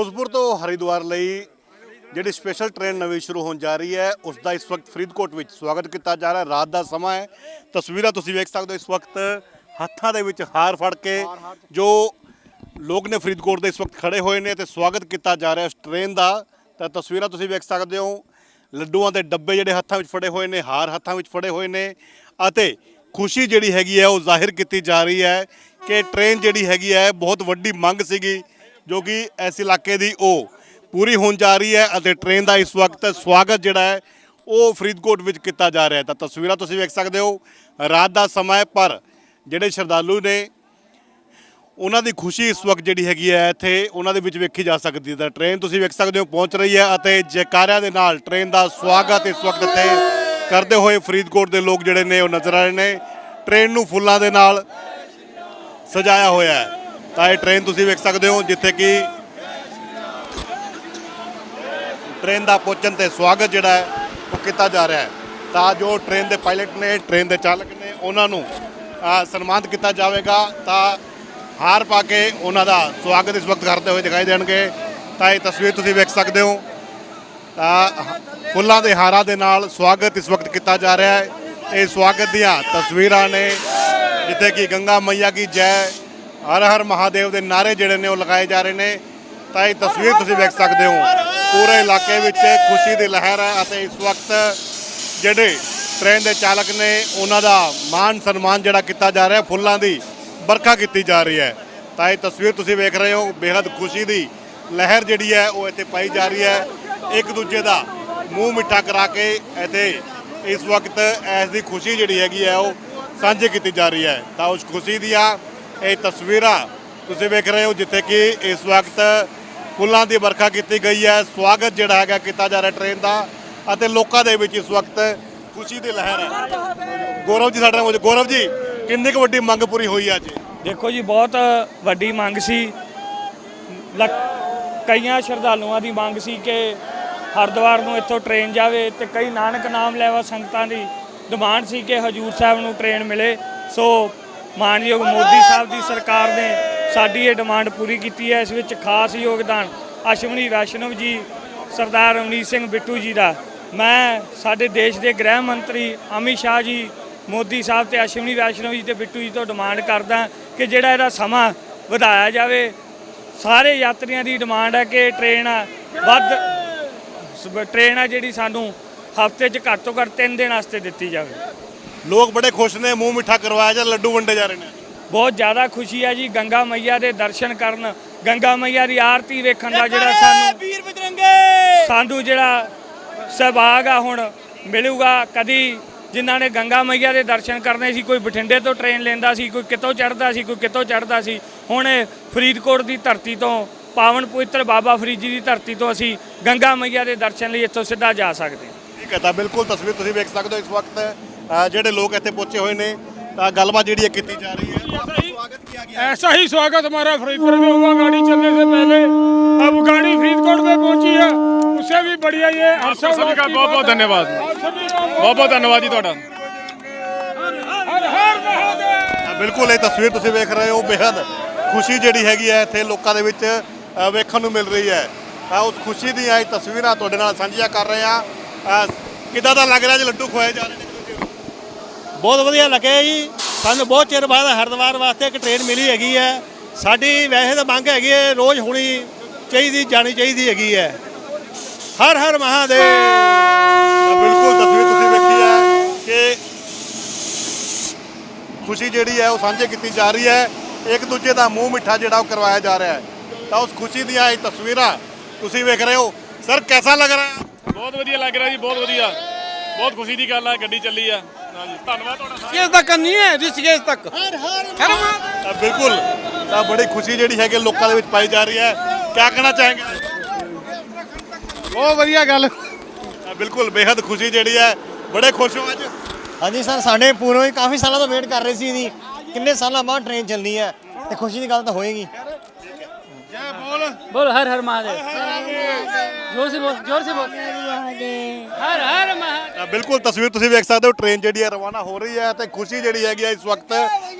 ਫਿਰੋਜ਼ਪੁਰ ਤੋਂ ਹਰਿਦੁਆਰ ਲਈ ਜਿਹੜੀ ਸਪੈਸ਼ਲ ਟ੍ਰੇਨ ਨਵੀਂ ਸ਼ੁਰੂ ਹੋਣ ਜਾ ਰਹੀ ਹੈ, ਉਸ ਦਾ ਇਸ ਵਕਤ ਫਰੀਦਕੋਟ ਵਿੱਚ ਸਵਾਗਤ ਕੀਤਾ ਜਾ ਰਿਹਾ ਰਾਤ ਦਾ ਸਮਾਂ ਹੈ। ਤਸਵੀਰਾਂ ਤੁਸੀਂ ਵੇਖ ਸਕਦੇ ਹੋ ਇਸ ਵਕਤ ਹੱਥਾਂ ਦੇ ਵਿੱਚ ਹਾਰ ਫੜ ਕੇ ਜੋ ਲੋਕ ਨੇ ਫਰੀਦਕੋਟ ਦੇ ਇਸ ਵਕਤ ਖੜੇ ਹੋਏ ਨੇ ਤੇ ਸਵਾਗਤ ਕੀਤਾ ਜਾ ਰਿਹਾ ਇਸ ਟ੍ਰੇਨ ਦਾ। ਤਾਂ ਤਸਵੀਰਾਂ ਤੁਸੀਂ ਵੇਖ ਸਕਦੇ ਹੋ, ਲੱਡੂਆਂ ਦੇ ਡੱਬੇ ਜਿਹੜੇ ਹੱਥਾਂ ਵਿੱਚ ਫੜੇ ਹੋਏ ਨੇ, ਹਾਰ ਹੱਥਾਂ ਵਿੱਚ ਫੜੇ ਹੋਏ ਨੇ ਅਤੇ ਖੁਸ਼ੀ ਜਿਹੜੀ ਹੈਗੀ ਹੈ, ਉਹ ਜ਼ਾਹਿਰ ਕੀਤੀ ਜਾ ਰਹੀ ਹੈ ਕਿ ਟ੍ਰੇਨ ਜਿਹੜੀ ਹੈਗੀ ਹੈ, ਬਹੁਤ ਵੱਡੀ ਮੰਗ ਸੀਗੀ। ਜੋ ਕਿ ਇਸ ਇਲਾਕੇ ਦੀ ਉਹ ਪੂਰੀ ਹੋਣ ਜਾ ਰਹੀ ਹੈ ਅਤੇ ਟ੍ਰੇਨ ਦਾ ਇਸ ਵਕਤ ਸਵਾਗਤ ਜਿਹੜਾ ਹੈ, ਉਹ ਫਰੀਦਕੋਟ ਵਿੱਚ ਕੀਤਾ ਜਾ ਰਿਹਾ ਹੈ। ਤਾਂ ਤਸਵੀਰਾਂ ਤੁਸੀਂ ਵੇਖ ਸਕਦੇ ਹੋ। ਰਾਤ ਦਾ ਸਮਾਂ ਹੈ, ਪਰ ਜਿਹੜੇ ਸ਼ਰਧਾਲੂ ਨੇ, ਉਹਨਾਂ ਦੀ ਖੁਸ਼ੀ ਇਸ ਵਕਤ ਜਿਹੜੀ ਹੈਗੀ ਹੈ, ਇੱਥੇ ਉਹਨਾਂ ਦੇ ਵਿੱਚ ਵੇਖੀ ਜਾ ਸਕਦੀ ਹੈ। ਤਾਂ ਟ੍ਰੇਨ ਤੁਸੀਂ ਵੇਖ ਸਕਦੇ ਹੋ, ਪਹੁੰਚ ਰਹੀ ਹੈ ਅਤੇ ਜੈਕਾਰਿਆਂ ਦੇ ਨਾਲ ਟ੍ਰੇਨ ਦਾ ਸਵਾਗਤ ਇਸ ਵਕਤ ਇੱਥੇ ਕਰਦੇ ਹੋਏ ਫਰੀਦਕੋਟ ਦੇ ਲੋਕ ਜਿਹੜੇ ਨੇ, ਉਹ ਨਜ਼ਰ ਆ ਰਹੇ ਨੇ। ਟ੍ਰੇਨ ਨੂੰ ਫੁੱਲਾਂ ਦੇ ਨਾਲ ਸਜਾਇਆ ਹੋਇਆ ਹੈ। ਤਾਂ ਇਹ ਟ੍ਰੇਨ ਤੁਸੀਂ ਵੇਖ ਸਕਦੇ ਹੋ ਜਿੱਥੇ ਕਿ ਟ੍ਰੇਨ ਦਾ ਪਹੁੰਚਣ ਤੇ ਸਵਾਗਤ ਜਿਹੜਾ ਹੈ ਉਹ ਕੀਤਾ ਜਾ ਰਿਹਾ ਹੈ। ਤਾਂ ਜੋ ਟ੍ਰੇਨ ਦੇ ਪਾਇਲਟ ਨੇ ਟ੍ਰੇਨ ਦੇ ਚਾਲਕ ਨੇ ਉਹਨਾਂ ਨੂੰ ਸਨਮਾਨਿਤ ਕੀਤਾ ਜਾਵੇਗਾ। ਤਾਂ ਹਾਰ ਪਾ ਕੇ ਉਹਨਾਂ ਦਾ ਸਵਾਗਤ ਇਸ ਵਕਤ ਕਰਦੇ ਹੋਏ ਦਿਖਾਈ ਦੇਣਗੇ। ਤਾਂ ਇਹ ਤਸਵੀਰ ਤੁਸੀਂ ਵੇਖ ਸਕਦੇ ਹੋ। ਤਾਂ ਫੁੱਲਾਂ ਦੇ ਹਾਰਾਂ ਦੇ ਨਾਲ ਸਵਾਗਤ ਇਸ ਵਕਤ ਕੀਤਾ ਜਾ ਰਿਹਾ ਹੈ। ਇਹ ਸਵਾਗਤ ਦੀਆਂ ਤਸਵੀਰਾਂ ਨੇ ਜਿੱਥੇ ਕਿ ਗੰਗਾ ਮਈਆ ਕੀ ਜੈ ਹਰ ਹਰ ਮਹਾਦੇਵ ਦੇ ਨਾਰੇ ਜਿਹੜੇ ਨੇ ਉਹ ਲਗਾਏ ਜਾ ਰਹੇ ਨੇ। ਤਾਂ ਇਹ ਤਸਵੀਰ ਤੁਸੀਂ ਵੇਖ ਸਕਦੇ ਹੋ। ਪੂਰੇ ਇਲਾਕੇ ਵਿੱਚ ਖੁਸ਼ੀ ਦੀ ਲਹਿਰ ਹੈ ਅਤੇ ਇਸ ਵਕਤ ਜਿਹੜੇ ਟ੍ਰੇਨ ਦੇ ਚਾਲਕ ਨੇ, ਉਹਨਾਂ ਦਾ ਮਾਨ ਸਨਮਾਨ ਜਿਹੜਾ ਕੀਤਾ ਜਾ ਰਿਹਾ, ਫੁੱਲਾਂ ਦੀ ਵਰਖਾ ਕੀਤੀ ਜਾ ਰਹੀ ਹੈ। ਤਾਂ ਇਹ ਤਸਵੀਰ ਤੁਸੀਂ ਵੇਖ ਰਹੇ ਹੋ ਬੇहद ਖੁਸ਼ੀ ਦੀ ਲਹਿਰ ਜਿਹੜੀ ਹੈ, ਉਹ ਇੱਥੇ ਪਾਈ ਜਾ ਰਹੀ ਹੈ। ਇੱਕ ਦੂਜੇ ਦਾ ਮੂੰਹ ਮਿੱਠਾ ਕਰਾ ਕੇ ਇੱਥੇ ਇਸ ਵਕਤ ਐਸ ਦੀ ਖੁਸ਼ੀ ਜਿਹੜੀ ਹੈਗੀ ਹੈ, ਉਹ ਸਾਂਝੀ ਕੀਤੀ ਜਾ ਰਹੀ ਹੈ। ਤਾਂ ਉਸ ਖੁਸ਼ੀ ਦੀਆਂ ਇਹ ਤਸਵੀਰਾਂ ਤੁਸੀਂ ਵੇਖ ਰਹੇ ਹੋ ਜਿੱਥੇ ਕਿ ਇਸ ਵਕਤ ਫੁੱਲਾਂ ਦੀ ਵਰਖਾ ਕੀਤੀ ਗਈ ਹੈ। ਸਵਾਗਤ ਜਿਹੜਾ ਹੈਗਾ ਕੀਤਾ ਜਾ ਰਿਹਾ ਟ੍ਰੇਨ ਦਾ ਅਤੇ ਲੋਕਾਂ ਦੇ ਵਿੱਚ ਇਸ ਵਕਤ ਖੁਸ਼ੀ ਦੀ ਲਹਿਰ ਹੈ। ਗੌਰਵ ਜੀ, ਸਾਡੇ ਨਾਲ ਗੌਰਵ ਜੀ, ਕਿੰਨੀ ਕੁ ਵੱਡੀ ਮੰਗ ਪੂਰੀ ਹੋਈ ਹੈ ਅੱਜ? ਦੇਖੋ ਜੀ, ਬਹੁਤ ਵੱਡੀ ਮੰਗ ਸੀ। ਲੱਖ- ਕਈਆਂ ਸ਼ਰਧਾਲੂਆਂ ਦੀ ਮੰਗ ਸੀ ਕਿ ਹਰਿਦੁਆਰ ਨੂੰ ਇੱਥੋਂ ਟ੍ਰੇਨ ਜਾਵੇ ਤੇ ਕਈ ਨਾਨਕ ਨਾਮ ਲੈਵਾ ਸੰਗਤਾਂ ਦੀ ਡਿਮਾਂਡ ਸੀ ਕਿ ਹਜੂਰ ਸਾਹਿਬ ਨੂੰ ਟ੍ਰੇਨ ਮਿਲੇ। ਸੋ ਮਾਨਯੋਗ ਮੋਦੀ ਸਾਹਿਬ ਦੀ ਸਰਕਾਰ ਨੇ ਸਾਡੀ ਇਹ ਡਿਮਾਂਡ ਪੂਰੀ ਕੀਤੀ ਹੈ। ਇਸ ਵਿੱਚ ਖਾਸ ਯੋਗਦਾਨ ਅਸ਼ਵਨੀ ਵੈਸ਼ਨਵ ਜੀ, ਸਰਦਾਰ ਰਵਨੀਤ ਸਿੰਘ ਬਿੱਟੂ ਜੀ ਦਾ। ਮੈਂ ਸਾਡੇ ਦੇਸ਼ ਦੇ ਗ੍ਰਹਿ ਮੰਤਰੀ ਅਮਿਤ ਸ਼ਾਹ ਜੀ, ਮੋਦੀ ਸਾਹਿਬ ਤੇ ਅਸ਼ਵਨੀ ਵੈਸ਼ਨਵ ਜੀ ਤੇ ਬਿੱਟੂ ਜੀ ਤੋਂ ਡਿਮਾਂਡ ਕਰਦਾ ਕਿ ਜਿਹੜਾ ਇਹਦਾ ਸਮਾਂ ਵਧਾਇਆ ਜਾਵੇ। ਸਾਰੇ ਯਾਤਰੀਆਂ ਦੀ ਡਿਮਾਂਡ ਹੈ ਕਿ ਟ੍ਰੇਨ ਵੱਧ ਟ੍ਰੇਨ ਆ ਜਿਹੜੀ ਸਾਨੂੰ ਹਫ਼ਤੇ 'ਚ ਘੱਟ ਤੋਂ ਘੱਟ 3 ਦਿਨ ਵਾਸਤੇ ਦਿੱਤੀ ਜਾਵੇ। ਲੋਕ ਬੜੇ ਖੁਸ਼ ਨੇ ਮੂੰਹ ਮਿੱਠਾ ਕਰਵਾਇਆ ਜਾਂ ਲੱਡੂ ਵੰਡੇ ਜਾ ਰਹੇ ਨੇ। ਬਹੁਤ ਜ਼ਿਆਦਾ ਖੁਸ਼ੀ ਹੈ ਜੀ ਗੰਗਾ ਮਈਆ ਦੇ ਦਰਸ਼ਨ ਕਰਨ। ਗੰਗਾ ਮਈਆ ਦੀ ਆਰਤੀ ਵੇਖਣ ਦਾ ਜਿਹੜਾ ਸਾਨੂੰ ਵੀਰ ਬਜਰੰਗੇ! ਸਾਨੂੰ ਜਿਹੜਾ ਸਹਿਬਾਗ ਆ ਹੁਣ ਮਿਲੂਗਾ। ਕਦੀ ਜਿਨ੍ਹਾਂ ਨੇ ਗੰਗਾ ਮਈਆ ਦੇ ਦਰਸ਼ਨ ਕਰਨੇ ਸੀ ਕੋਈ ਬਠਿੰਡੇ ਤੋਂ ਟ੍ਰੇਨ ਲੈਂਦਾ ਸੀ ਕੋਈ ਕਿਤੋਂ ਚੜ੍ਹਦਾ ਸੀ ਕੋਈ ਕਿਤੋਂ ਚੜ੍ਹਦਾ ਸੀ। ਹੁਣ ਇਹ ਫਰੀਦਕੋਟ ਦੀ ਧਰਤੀ ਤੋਂ ਪਾਵਨ ਪਵਿੱਤਰ ਬਾਬਾ ਫਰੀਦ ਜੀ ਦੀ ਧਰਤੀ ਤੋਂ ਅਸੀਂ ਗੰਗਾ ਮਈਆ ਦੇ ਦਰਸ਼ਨ ਲਈ ਇੱਥੋਂ ਸਿੱਧਾ ਜਾ ਸਕਦੇ ਹਾਂ। ਠੀਕ ਹੈ ਤਾਂ ਬਿਲਕੁਲ ਤਸਵੀਰ ਤੁਸੀਂ ਵੇਖ ਸਕਦੇ ਹੋ ਇਸ ਵਕਤ। ਜਿਹੜੇ ਲੋਕ ਇੱਥੇ ਪਹੁੰਚੇ ਹੋਏ ਨੇ ਤਾਂ ਗੱਲਬਾਤ ਜਿਹੜੀ ਹੈ ਕੀਤੀ ਜਾ ਰਹੀ ਹੈ। स्वागत किया गया ऐसा ही स्वागत हमारा फरीदपुर में हुआ गाड़ी चलने से पहले अब गाड़ी फरीदकोट में पहुंची है उससे भी बढ़िया ये हर्षा सभी का बहुत ਬਹੁਤ ਬਹੁਤ ਧੰਨਵਾਦ। ਜੀ ਤੁਹਾਡਾ। हर हर महादेव ਬਿਲਕੁਲ ਇਹ ਤਸਵੀਰ ਤੁਸੀਂ ਵੇਖ ਰਹੇ ਹੋ। ਬੇहद ਖੁਸ਼ੀ ਜਿਹੜੀ ਹੈਗੀ ਹੈ ਇੱਥੇ ਲੋਕਾਂ ਦੇ ਵਿੱਚ ਵੇਖਣ ਨੂੰ ਮਿਲ ਰਹੀ ਹੈ। ਅ, ਉਸ ਖੁਸ਼ੀ ਦੀਆਂ ਇਹ ਤਸਵੀਰਾਂ ਤੁਹਾਡੇ ਨਾਲ ਸਾਂਝੀਆਂ ਕਰ ਰਹੇ ਹਾਂ। ਅ, ਕਿੱਦਾਂ ਦਾ ਲੱਗ ਰਿਹਾ ਜੇ? ਲੱਡੂ ਖਵਾਏ ਜਾ ਰਹੇ ਨੇ। ਬਹੁਤ ਵਧੀਆ ਲੱਗਿਆ ਜੀ। ਸਾਨੂੰ ਬਹੁਤ ਚਿਰ ਬਾਅਦ ਹਰਿਦੁਆਰ ਵਾਸਤੇ ਇੱਕ ਟ੍ਰੇਨ ਮਿਲੀ ਹੈਗੀ ਹੈ। ਸਾਡੀ ਵੈਸੇ ਤਾਂ ਮੰਗ ਹੈਗੀ ਹੈ ਰੋਜ਼ ਹੋਣੀ ਚਾਹੀਦੀ ਜਾਣੀ ਚਾਹੀਦੀ ਹੈਗੀ ਹੈ। ਹਰ ਹਰ ਮਹਾਦੇਵ। ਬਿਲਕੁਲ ਤਸਵੀਰ ਤੁਸੀਂ ਵੇਖੀ ਹੈ ਕਿ ਖੁਸ਼ੀ ਜਿਹੜੀ ਹੈ ਉਹ ਸਾਂਝੀ ਕੀਤੀ ਜਾ ਰਹੀ ਹੈ। ਇੱਕ ਦੂਜੇ ਦਾ ਮੂੰਹ ਮਿੱਠਾ ਜਿਹੜਾ ਉਹ ਕਰਵਾਇਆ ਜਾ ਰਿਹਾ ਹੈ। ਤਾਂ ਉਸ ਖੁਸ਼ੀ ਦੀਆਂ ਇਹ ਤਸਵੀਰਾਂ ਤੁਸੀਂ ਵੇਖ ਰਹੇ ਹੋ। ਸਰ ਕੈਸਾ ਲੱਗ ਰਿਹਾ? ਬਹੁਤ ਵਧੀਆ ਲੱਗ ਰਿਹਾ ਜੀ ਬਹੁਤ ਵਧੀਆ। ਬਹੁਤ ਖੁਸ਼ੀ ਦੀ ਗੱਲ ਹੈ ਗੱਡੀ ਚੱਲੀ ਆ। ਧੰਨਵਾਦ ਦਾ। ਕਰਨੀ ਹੈ ਰਿਸ਼ਕੇਸ਼ ਤੱਕ। ਹਰ ਹਰ। ਹਰ ਬਿਲਕੁਲ ਤਾਂ ਬੜੀ ਖੁਸ਼ੀ ਜਿਹੜੀ ਹੈ ਲੋਕਾਂ ਦੇ ਵਿੱਚ ਪਾਈ ਜਾ ਰਹੀ ਹੈ। ਕਿਆ ਕਹਿਣਾ ਚਾਹਾਂਗੇ? ਬਹੁਤ ਵਧੀਆ ਗੱਲ। ਅ, ਬਿਲਕੁਲ ਬੇहद ਖੁਸ਼ੀ ਜਿਹੜੀ ਹੈ। ਬੜੇ ਖੁਸ਼ ਹੋ ਅੱਜ। ਹਾਂਜੀ ਸਰ ਸਾਡੇ ਪੂਰੋਂ ਹੀ ਕਾਫੀ ਸਾਲਾਂ ਤੋਂ ਵੇਟ ਕਰ ਰਹੇ ਸੀ ਇਹਦੀ ਕਿੰਨੇ ਸਾਲਾਂ ਬਾਅਦ ਟ੍ਰੇਨ ਚੱਲਣੀ ਹੈ ਤੇ ਖੁਸ਼ੀ ਦੀ ਗੱਲ ਤਾਂ ਹੋਏਗੀ। जय बोल बोल हर हर महादेव जोर से बोल जोर से बोल ਬਿਲਕੁਲ ਤਸਵੀਰ ਤੁਸੀਂ ਵੇਖ ਸਕਦੇ ਹੋ ਟ੍ਰੇਨ ਜਿਹੜੀ ਹੈ ਰਵਾਨਾ ਹੋ ਰਹੀ ਹੈ ਤੇ ਖੁਸ਼ੀ ਜਿਹੜੀ ਹੈਗੀ ਹੈ ਇਸ ਵਕਤ।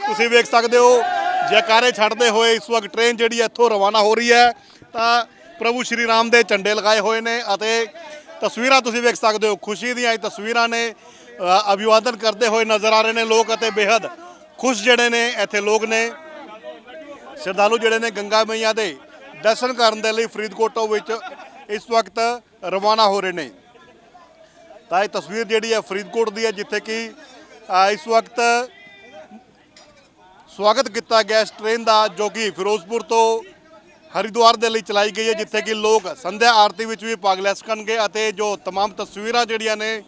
ਤੁਸੀਂ ਵੇਖ ਸਕਦੇ ਹੋ ਜੈਕਾਰੇ ਛੱਡਦੇ ਹੋਏ ਇਸ ਵਕਤ ਟ੍ਰੇਨ ਜਿਹੜੀ ਹੈ ਇੱਥੋਂ ਰਵਾਨਾ ਹੋ ਰਹੀ ਹੈ। ਤਾਂ ਪ੍ਰਭੂ ਸ਼੍ਰੀ ਰਾਮ ਦੇ ਝੰਡੇ ਲਗਾਏ ਹੋਏ ਨੇ ਅਤੇ ਤਸਵੀਰਾਂ ਤੁਸੀਂ ਵੇਖ ਸਕਦੇ ਹੋ ਖੁਸ਼ੀ ਦੀਆਂ ਇਹ ਤਸਵੀਰਾਂ ਨੇ ਅਭਿਵਾਦਨ ਕਰਦੇ ਹੋਏ ਨਜ਼ਰ ਆ ਰਹੇ ਨੇ ਲੋਕ ਅਤੇ ਬੇਹੱਦ ਖੁਸ਼ ਜਿਹੜੇ ਨੇ ਇੱਥੇ ਲੋਕ ਨੇ। ਸ਼ਰਧਾਲੂ ਜਿਹੜੇ ਨੇ ਗੰਗਾ ਮਈਆ ਦੇ ਦਰਸ਼ਨ ਕਰਨ ਦੇ ਲਈ ਫਰੀਦਕੋਟ ਤੋਂ ਵਿੱਚ ਇਸ ਵਕਤ ਰਵਾਨਾ ਹੋ ਰਹੇ ਨੇ। ਤਾਂ ਇਹ ਤਸਵੀਰ ਜਿਹੜੀ ਹੈ ਫਰੀਦਕੋਟ ਦੀ ਹੈ ਜਿੱਥੇ ਕਿ ਅ, ਇਸ ਵਕਤ ਸਵਾਗਤ ਕੀਤਾ ਗਿਆ ਇਸ ਟ੍ਰੇਨ ਦਾ ਜੋ ਕਿ ਫਿਰੋਜ਼ਪੁਰ ਤੋਂ ਹਰਿਦੁਆਰ ਦੇ ਲਈ ਚਲਾਈ ਗਈ ਹੈ ਜਿੱਥੇ ਕਿ ਲੋਕ ਸੰਧਿਆ ਆਰਤੀ ਵਿੱਚ ਵੀ ਭਾਗ ਲੈ ਸਕਣਗੇ ਅਤੇ ਜੋ तमाम ਤਸਵੀਰਾਂ ਜਿਹੜੀਆਂ ਨੇ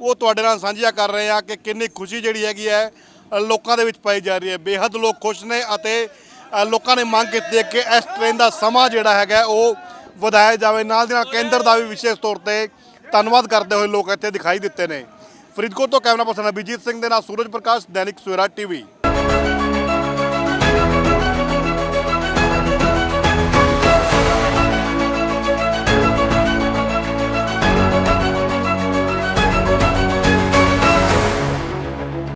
ਉਹ ਤੁਹਾਡੇ ਨਾਲ ਸਾਂਝੀਆਂ ਕਰ ਰਹੇ ਆ ਕਿ ਕਿੰਨੀ ਖੁਸ਼ੀ ਜਿਹੜੀ ਹੈਗੀ ਹੈ ਅ, ਲੋਕਾਂ ਦੇ ਵਿੱਚ ਪਾਈ ਜਾ ਰਹੀ ਹੈ ਬੇਹੱਦ ਲੋਕ ਖੁਸ਼ ਨੇ ਅਤੇ ਅ, ਲੋਕਾਂ ਨੇ ਮੰਗ ਕੀਤੀ ਹੈ ਕਿ ਇਸ ਟ੍ਰੇਨ ਦਾ ਸਮਾਂ ਜਿਹੜਾ ਹੈਗਾ ਉਹ ਵਧਾਇਆ ਜਾਵੇ ਨਾਲ ਦੀ ਨਾਲ ਕੇਂਦਰ ਦਾ ਵੀ ਵਿਸ਼ੇਸ਼ ਤੌਰ ਤੇ ਧੰਨਵਾਦ ਕਰਦੇ ਹੋਏ ਲੋਕ ਇੱਥੇ ਦਿਖਾਈ ਦਿੱਤੇ ਨੇ। ਫਰੀਦਕੋਟ ਤੋਂ ਕੈਮਰਾ ਪਰਸਨ ਅਭਿਜੀਤ ਸਿੰਘ ਦੇ ਨਾਲ ਸੂਰਜ ਪ੍ਰਕਾਸ਼, ਦੈਨਿਕ ਸਵੇਰਾ ਟੀਵੀ।